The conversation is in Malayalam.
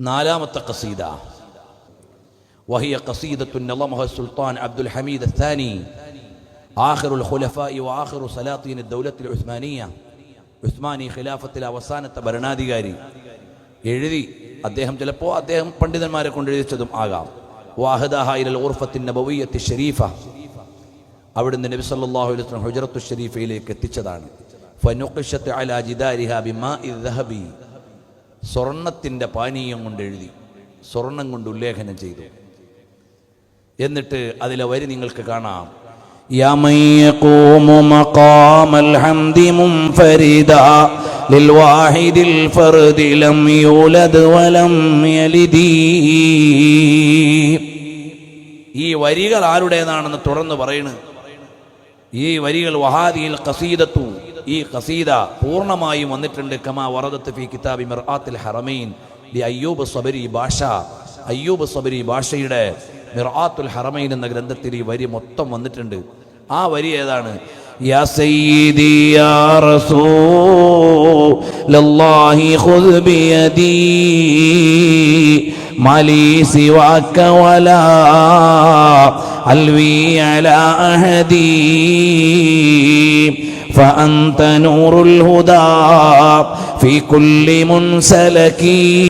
നാലാമത്തെ കസീദ وهي قصيدة نظمها السلطان عبد الحميد الثاني آخر الخلفاء وآخر سلاطين الدولة العثمانية ഉസ്മാനി ഖിലാഫത്തിലെ അവസാനത്തെ ഭരണാധികാരി എഴുതി അദ്ദേഹം ചിലപ്പോൾ അദ്ദേഹം പണ്ഡിതന്മാരെ കൊണ്ട് എഴുതിച്ചതും ആകാം വാഹദാഹിൽ ഉർഫത്തിൻ നബവിയത്തി ഷരീഫ അവിടുന്ന് നബി സല്ലല്ലാഹു അലൈഹി വസല്ലം ഹുജറത്തു ഷരീഫയിലേക്ക് എത്തിച്ചതാണ് ഫനുഖിഷത്ത് അലാ ജിദാരിഹ ബിമാഇ ദഹബി സ്വർണത്തിന്റെ പാനീയം കൊണ്ട് എഴുതി സ്വർണം കൊണ്ട് ഉല്ലേഖനം ചെയ്തു. എന്നിട്ട് അതിലെ വരി നിങ്ങൾക്ക് കാണാം. ഈ വരികൾ ആരുടേതാണെന്ന് തുറന്നു പറയണ്? ഈ വരികൾ വഹാദിയിൽ കസീദത്തു ഈ കസീദ പൂർണ്ണമായും വന്നിട്ടുണ്ട് കമാ വറദത്ത് ഫി കിതാബി മിർആത്തിൽ ഹറമൈൻ ലി അയ്യൂബ് സബരി ഭാഷ അയ്യൂബ് സബരി ഭാഷയുടെ മിർആത്തുൽ ഹറമൈൻ എന്ന ഗ്രന്ഥത്തിൽ ഈ വരി മൊത്തം വന്നിട്ടുണ്ട് ആ വരി ഏതാണ് يا سيدي يا رسول الله خذ بيدي ما لي سواك ولا ألوي على أحدي فأنت نور الهدى في كل منسلك